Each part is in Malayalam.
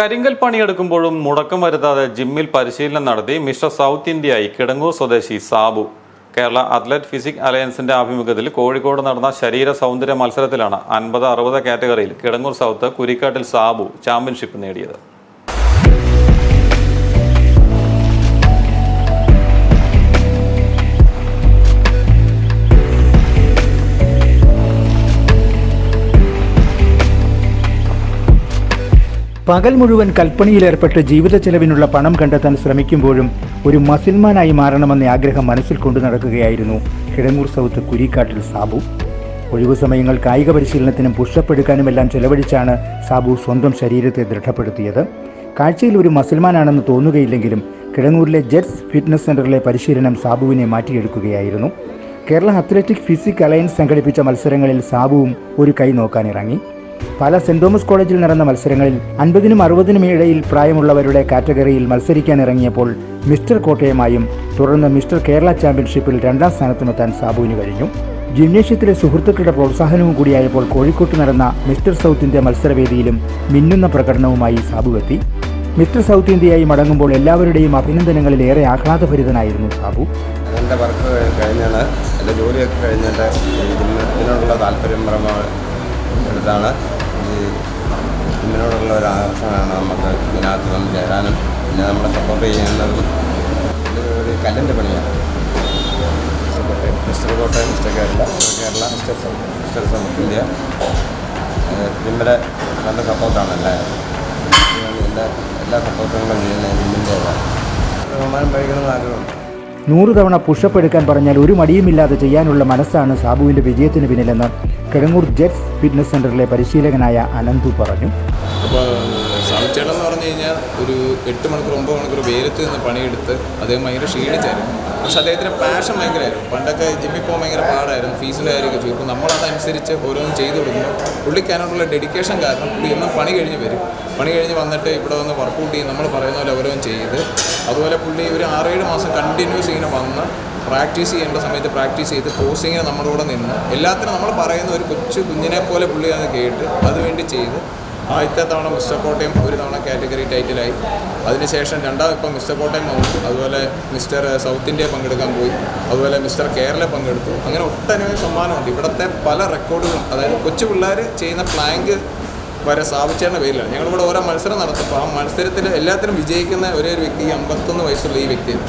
കരിങ്കൽ പണിയെടുക്കുമ്പോഴും മുടക്കം വരുത്താതെ ജിമ്മിൽ പരിശീലനം നടത്തി മിസ്റ്റർ സൗത്ത് ഇന്ത്യയായി കിടങ്ങൂർ സ്വദേശി സാബു. കേരള അത്ലറ്റ് ഫിസിക് അലയൻസിന്റെ ആഭിമുഖ്യത്തിൽ കോഴിക്കോട് നടന്ന ശരീര സൗന്ദര്യ മത്സരത്തിലാണ് അൻപത് അറുപത് കാറ്റഗറിയിൽ കിടങ്ങൂർ സൗത്ത് കുരിക്കാട്ടിൽ സാബു ചാമ്പ്യൻഷിപ്പ് നേടിയത്. പകൽ മുഴുവൻ കൽപ്പണിയിലേർപ്പെട്ട് ജീവിത ചെലവിനുള്ള പണം കണ്ടെത്താൻ ശ്രമിക്കുമ്പോഴും ഒരു മസിൽമാനായി മാറണമെന്ന ആഗ്രഹം മനസ്സിൽ കൊണ്ടു നടക്കുകയായിരുന്നു കിടങ്ങൂർ സൗത്ത് കുരിക്കാട്ടിൽ സാബു. ഒഴിവു സമയങ്ങൾ കായിക പരിശീലനത്തിനും പുഷപ്പ് എടുക്കാനുമെല്ലാം ചെലവഴിച്ചാണ് സാബു സ്വന്തം ശരീരത്തെ ദൃഢപ്പെടുത്തിയത്. കാഴ്ചയിൽ ഒരു മസിൽമാനാണെന്ന് തോന്നുകയില്ലെങ്കിലും കിഴങ്ങൂരിലെ ജെറ്റ്സ് ഫിറ്റ്നസ് സെന്ററിലെ പരിശീലനം സാബുവിനെ മാറ്റിയെടുക്കുകയായിരുന്നു. കേരള അത്ലറ്റിക് ഫിസിക് അലയൻസ് സംഘടിപ്പിച്ച മത്സരങ്ങളിൽ സാബുവും ഒരു കൈ നോക്കാനിറങ്ങി. പല സെന്റ് തോമസ് കോളേജിൽ നടന്ന മത്സരങ്ങളിൽ അൻപതിനും അറുപതിനും ഇടയിൽ പ്രായമുള്ളവരുടെ കാറ്റഗറിയിൽ മത്സരിക്കാനിറങ്ങിയപ്പോൾ മിസ്റ്റർ കോട്ടയമായും തുടർന്ന് മിസ്റ്റർ കേരള ചാമ്പ്യൻഷിപ്പിൽ രണ്ടാം സ്ഥാനത്തുമെത്താൻ സാബുവിന് കഴിഞ്ഞു. ജിംനേഷ്യത്തിലെ സുഹൃത്തുക്കളുടെ പ്രോത്സാഹനവും കൂടിയായപ്പോൾ കോഴിക്കോട്ട് നടന്ന മിസ്റ്റർ സൗത്ത് ഇന്ത്യ മത്സരവേദിയിലും മിന്നുന്ന പ്രകടനവുമായി സാബു എത്തി. മിസ്റ്റർ സൗത്ത് ഇന്ത്യയായി മടങ്ങുമ്പോൾ എല്ലാവരുടെയും അഭിനന്ദനങ്ങളിൽ ഏറെ ആഹ്ലാദഭരിതനായിരുന്നു സാബു. എന്റെ വർക്ക് കഴിഞ്ഞാണ് എന്റെ ജോലിയൊക്കെ കഴിഞ്ഞിട്ട് ഇതിനുള്ള താല്പര്യം എടുത്താണ് ഈ ഇതിനോടുള്ള ഒരു ആകർഷണമാണ് നമുക്ക് ഇതിനകത്ത് വന്ന് ചേരാനും പിന്നെ നമ്മളെ സപ്പോർട്ട് ചെയ്യുന്നതും ഒരു കല്ലിന്റെ പണിയാണ്. Mister Kottayam mister Kerala mister Kerala mister mister south India. ഇതിന്റെ നല്ല സപ്പോർട്ടാണ് എല്ലാവരും. എല്ലാ എല്ലാ സപ്പോർട്ടുകളും ചെയ്യുന്ന ജിമ്മിന്റെ ബഹുമാനം കഴിക്കണമെന്ന് ആഗ്രഹമുണ്ട്. നൂറ് തവണ പുഷപ്പ് എടുക്കാൻ പറഞ്ഞാൽ ഒരു മടിയുമില്ലാതെ ചെയ്യാനുള്ള മനസ്സാണ് സാബുവിന്റെ വിജയത്തിന് പിന്നിലെന്ന് കിടങ്ങൂർ ജെറ്റ്സ് ഫിറ്റ്നസ് സെന്ററിലെ പരിശീലകനായ അനന്തു പറഞ്ഞു. അപ്പോൾ സാമിച്ചേട്ടൻ എന്ന് പറഞ്ഞു കഴിഞ്ഞാൽ ഒരു എട്ട് മണിക്കൂർ ഒമ്പത് മണിക്കൂർ വെയിലത്ത് നിന്ന് പണിയെടുത്ത് അദ്ദേഹം ഭയങ്കര ക്ഷീണിച്ചായിരുന്നു. പക്ഷെ അദ്ദേഹത്തിന്റെ പാഷൻ ഭയങ്കരമായിരുന്നു. പണ്ടൊക്കെ ജിമ്മിൽ പോകാൻ ഭയങ്കര പാടായിരുന്നു. ഫീസിലായിരിക്കും ഇപ്പോൾ നമ്മളതനുസരിച്ച് ഓരോന്നും ചെയ്തു കൊടുക്കുമ്പോൾ പുള്ളിക്കാനുള്ള ഡെഡിക്കേഷൻ കാരണം പുള്ളി എന്നും പണി കഴിഞ്ഞ് വരും. പണി കഴിഞ്ഞ് വന്നിട്ട് ഇവിടെ വന്ന് വർക്കൗട്ട് ചെയ്യും. നമ്മൾ പറയുന്ന പോലെ ഓരോന്നും ചെയ്ത്. അതുപോലെ പുള്ളി ഒരു ആറേഴ് മാസം കണ്ടിന്യൂസ് ഇങ്ങനെ വന്ന് പ്രാക്ടീസ് ചെയ്യേണ്ട സമയത്ത് പ്രാക്ടീസ് ചെയ്ത് പോസിങ്ങിന് നമ്മുടെ കൂടെ നിന്ന് എല്ലാത്തിനും നമ്മൾ പറയുന്ന ഒരു കൊച്ചു കുഞ്ഞിനെ പോലെ പുള്ളി അത് കേട്ട് അതുവേണ്ടി ചെയ്ത് ആദ്യത്തെ തവണ മിസ്റ്റർ കോട്ടയം ഒരു തവണ കാറ്റഗറി ടൈറ്റിലായി. അതിനുശേഷം രണ്ടാം ഇപ്പം മിസ്റ്റർ കോട്ടയം വന്നു. അതുപോലെ മിസ്റ്റർ സൗത്ത് ഇന്ത്യ പങ്കെടുക്കാൻ പോയി. അതുപോലെ മിസ്റ്റർ കേരള പങ്കെടുത്തു. അങ്ങനെ ഒട്ടനവധി സമ്മാനമുണ്ട്. ഇവിടുത്തെ പല റെക്കോർഡുകളും അതായത് കൊച്ചു പിള്ളേർ ചെയ്യുന്ന പ്ലാങ്ക് വരെ സ്ഥാപിച്ചേണ്ട പേരിലാണ്. ഞങ്ങളിവിടെ ഓരോ മത്സരം നടത്തുമ്പോൾ ആ മത്സരത്തിൽ എല്ലാത്തിനും വിജയിക്കുന്ന ഒരേ ഒരു വ്യക്തി അമ്പത്തൊന്ന് വയസ്സുള്ള ഈ വ്യക്തിയാണ്.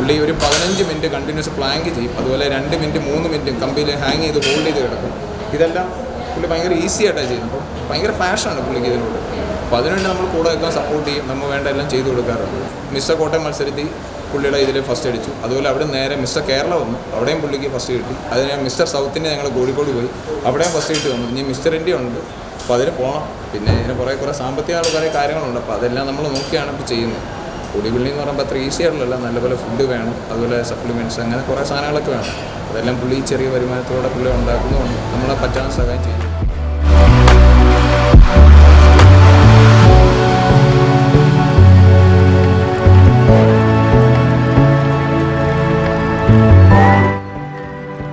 പുള്ളി ഒരു പതിനഞ്ച് മിനിറ്റ് കണ്ടിന്യൂസ് പ്ലാങ്ക് ചെയ്യും. അതുപോലെ രണ്ട് മിനിറ്റ് മൂന്ന് മിനിറ്റ് കമ്പിയിൽ ഹാങ് ചെയ്ത് ഹോൾഡ് ചെയ്ത് കിടക്കും. ഇതെല്ലാം പുള്ളി ഭയങ്കര ഈസി ആയിട്ടാണ് ചെയ്യുന്നത്. അപ്പോൾ ഭയങ്കര പാഷനാണ് പുള്ളിക്ക് ഇതിനോട്. അപ്പോൾ അതിനുവേണ്ടി നമ്മൾ കൂടെ ഒക്കെ സപ്പോർട്ട് ചെയ്യും. നമ്മൾ വേണ്ട എല്ലാം ചെയ്തു കൊടുക്കാറുണ്ട്. മിസ്റ്റർ കോട്ടയം മത്സരത്തിൽ പുള്ളിയുടെ ഇതിൽ ഫസ്റ്റ് അടിച്ചു. അതുപോലെ അവിടെ നേരെ മിസ്റ്റർ കേരള വന്നു. അവിടെയും പുള്ളിക്ക് ഫസ്റ്റ് കിട്ടി. അതിന് മിസ്റ്റർ സൗത്തിന്റെ ഞങ്ങൾ കോഴിക്കോട് പോയി. അവിടെയും ഫസ്റ്റ് കിട്ടി വന്നു. ഇനി മിസ്റ്റർ ഇന്ത്യ ഉണ്ട്. അപ്പോൾ അതിന് പോകണം പിന്നെ ഇതിന് കുറേ കുറേ സാമ്പത്തിക കുറേ കാര്യങ്ങളുണ്ട്. അപ്പോൾ അതെല്ലാം നമ്മൾ നോക്കിയാണ് ഇപ്പോൾ ചെയ്യുന്നത്. ബോഡി എന്ന് പറയുമ്പോൾ അത്ര ഈസി ആയിട്ടുള്ള നല്ലപോലെ ഫുഡ് വേണം അതുപോലെ സപ്ലിമെന്റ്സ് അങ്ങനെ കുറേ സാധനങ്ങളൊക്കെ വേണം. അതെല്ലാം പുള്ളി ചെറിയ വരുമാനത്തോടെ പുള്ളി ഉണ്ടാക്കുന്നതുകൊണ്ട് നമ്മളെ പറ്റാൻ സഹായം ചെയ്യും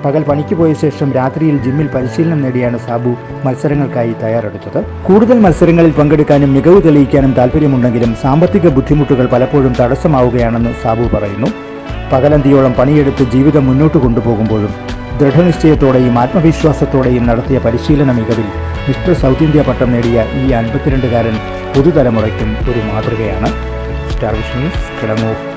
പകൽ പണിക്ക് പോയ ശേഷം രാത്രിയിൽ ജിമ്മിൽ പരിശീലനം നേടിയാണ് സാബു മത്സരങ്ങൾക്കായി തയ്യാറെടുത്തത്. കൂടുതൽ മത്സരങ്ങളിൽ പങ്കെടുക്കാനും മികവ് തെളിയിക്കാനും താല്പര്യമുണ്ടെങ്കിലും സാമ്പത്തിക ബുദ്ധിമുട്ടുകൾ പലപ്പോഴും തടസ്സമാവുകയാണെന്ന് സാബു പറയുന്നു. പകലന്തിയോളം പണിയെടുത്ത് ജീവിതം മുന്നോട്ട് കൊണ്ടുപോകുമ്പോഴും ദൃഢനിശ്ചയത്തോടെയും ആത്മവിശ്വാസത്തോടെയും നടത്തിയ പരിശീലന മികവിൽ മിസ്റ്റർ സൗത്ത് ഇന്ത്യ പട്ടം നേടിയ ഈ അൻപത്തിരണ്ടുകാരൻ പുതുതലമുറയ്ക്കും ഒരു മാതൃകയാണ്. സ്റ്റാർ വിഷ്ണു കിടങ്ങൂർ.